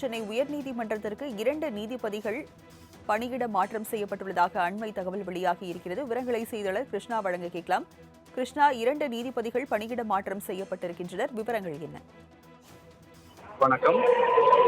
சென்னை உயர்நீதிமன்றத்திற்கு இரண்டு நீதிபதிகள் பணியிட மாற்றம் செய்யப்பட்டுள்ளதாக அண்மை தகவல் வெளியாகி இருக்கிறது. விவரங்களை செய்தியாளர் கிருஷ்ணா வழங்க கேட்கலாம். கிருஷ்ணா இரண்டு நீதிபதிகள் பணியிட மாற்றம் செய்யப்பட்டிருக்கின்றனர். விவரங்கள் என்ன? வணக்கம்.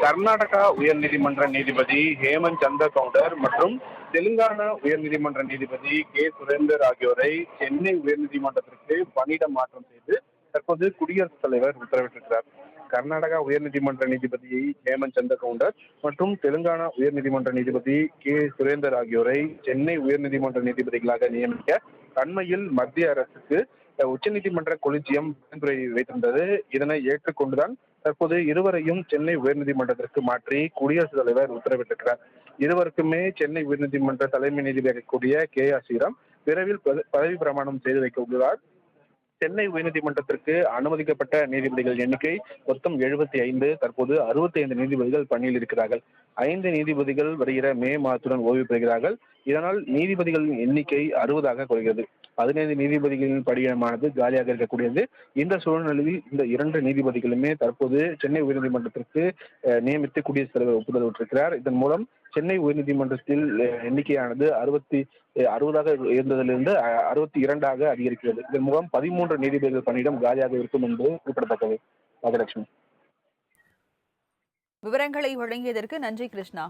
கர்நாடகா உயர்நீதிமன்ற நீதிபதி ஹேமந்த் சந்திர கவுண்டர் மற்றும் தெலுங்கானா உயர்நீதிமன்ற நீதிபதி கே. சுரேந்தர் ஆகியோரை சென்னை உயர்நீதிமன்றத்திற்கு பணியிட மாற்றம் செய்து தற்போது குடியரசுத் தலைவர் உத்தரவிட்டிருக்கிறார். கர்நாடகா உயர்நீதிமன்ற நீதிபதியை ஹேமந்த் சந்திரகவுண்டர் மற்றும் தெலுங்கானா உயர்நீதிமன்ற நீதிபதி கே. சுரேந்தர் ஆகியோரை சென்னை உயர்நீதிமன்ற நீதிபதிகளாக நியமிக்க அண்மையில் மத்திய அரசுக்கு உச்சநீதிமன்ற கொலிஜியம் பரிந்துரை வைத்திருந்தது. இதனை ஏற்றுக்கொண்டுதான் தற்போது இருவரையும் சென்னை உயர்நீதிமன்றத்திற்கு மாற்றி குடியரசுத் தலைவர் உத்தரவிட்டிருக்கிறார். இருவருக்குமே சென்னை உயர்நீதிமன்ற தலைமை நீதிபதி கூடிய கே. ஆர். ஸ்ரீராம் விரைவில் பத- பதவி பிரமாணம் செய்து வைக்க உள்ளார். சென்னை உயர்நீதிமன்றத்திற்கு அனுமதிக்கப்பட்ட நீதிபதிகள் எண்ணிக்கை மொத்தம் எழுபத்தி ஐந்து தற்போது அறுபத்தி ஐந்து நீதிபதிகள் பணியில் இருக்கிறார்கள். ஐந்து நீதிபதிகள் வருகிற மே மாதத்துடன் ஓய்வு பெறுகிறார்கள். இதனால் நீதிபதிகளின் எண்ணிக்கை அறுபதாக குறைகிறது. பதினைந்து நீதிபதிகளின் படியமானது காலியாக இருக்கக்கூடியது. இந்த சூழ்நிலையில் இந்த இரண்டு நீதிபதிகளுமே தற்போது சென்னை உயர்நீதிமன்றத்திற்கு நியமித்து குடியரசுத் தலைவர் ஒப்புதல் விட்டிருக்கிறார். இதன் மூலம் சென்னை உயர்நீதிமன்றத்தில் எண்ணிக்கையானது அறுபத்தி அறுபதாக இருந்ததிலிருந்து அஹ், அறுபத்தி இரண்டாக அதிகரிக்கிறது. இதன் மூலம் பதிமூன்று நீதிபதிகள் பணியிடம் காலியாக இருக்கும் என்பது குறிப்பிடத்தக்கது. ராஜலட்சுமி. விவரங்களை வழங்கியதற்கு நன்றி கிருஷ்ணா.